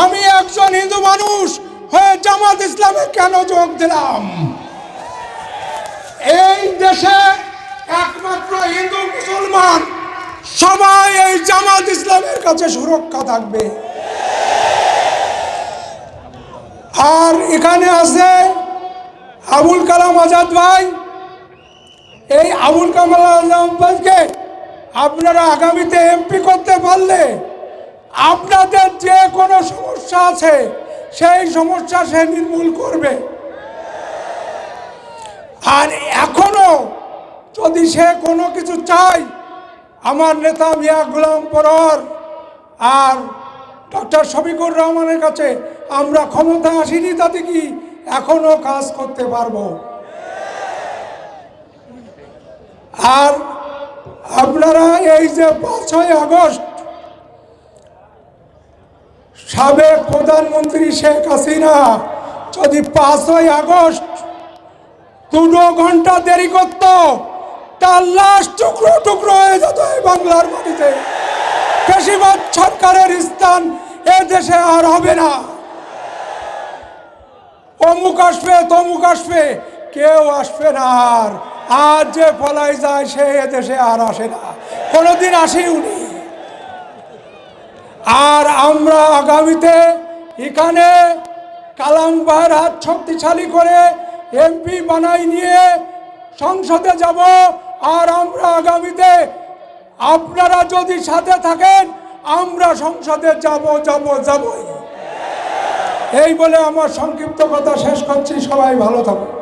আমি একজন হিন্দু মানুষ হয়ে জামাত ইসলামে কেন যোগ দিলাম? এই দেশে একমাত্র হিন্দু মুসলমান সবাই এই জামাত ইসলামের কাছে সুরক্ষা থাকবে। আর এখানে আছে আবুল কালাম আজাদ ভাই। এই আবুল কালাম ভাইকে আপনারা আগামীতে এমপি করতে পারলে আপনাদের যে কোনো সমস্যা আছে, সেই সমস্যা সে নির্মূল করবে। আর এখনও যদি সে কোনো কিছু চায়, আমার নেতা মিয়া গুলাম পরর আর ডক্টর শফিকুর রহমানের কাছে আমরা ক্ষমতা আসিনি, তাতে কি এখনও কাজ করতে পারব? আর আপনারা এই যে পাঁচই আগস্ট সাবেক প্রধানমন্ত্রী শেখ হাসিনা, যদি পাঁচই আগস্ট দুটো ঘণ্টা দেরি করত, তার লাশ টুকরো টুকরো হয়ে যেত এই বাংলার মাটিতে। বেশিরভাগ সরকারের স্থান এ দেশে আর হবে না। অমুক আসবে, তমুক আসবে, কেউ আসবে না আর। আর যে পলাই যায়, সে এ দেশে আর আসে না। কোনোদিন আসেই উনি আর আমরা আগামীতে এখানে কালাম ভাইয়ের হাত শক্তিশালী করে এমপি বানাই নিয়ে সংসদে যাব। আর আমরা আগামীতে আপনারা যদি সাথে থাকেন, আমরা সংসদে যাব যাব, যাবই। এই বলে আমার সংক্ষিপ্ত কথা শেষ করছি। সবাই ভালো থাকুন।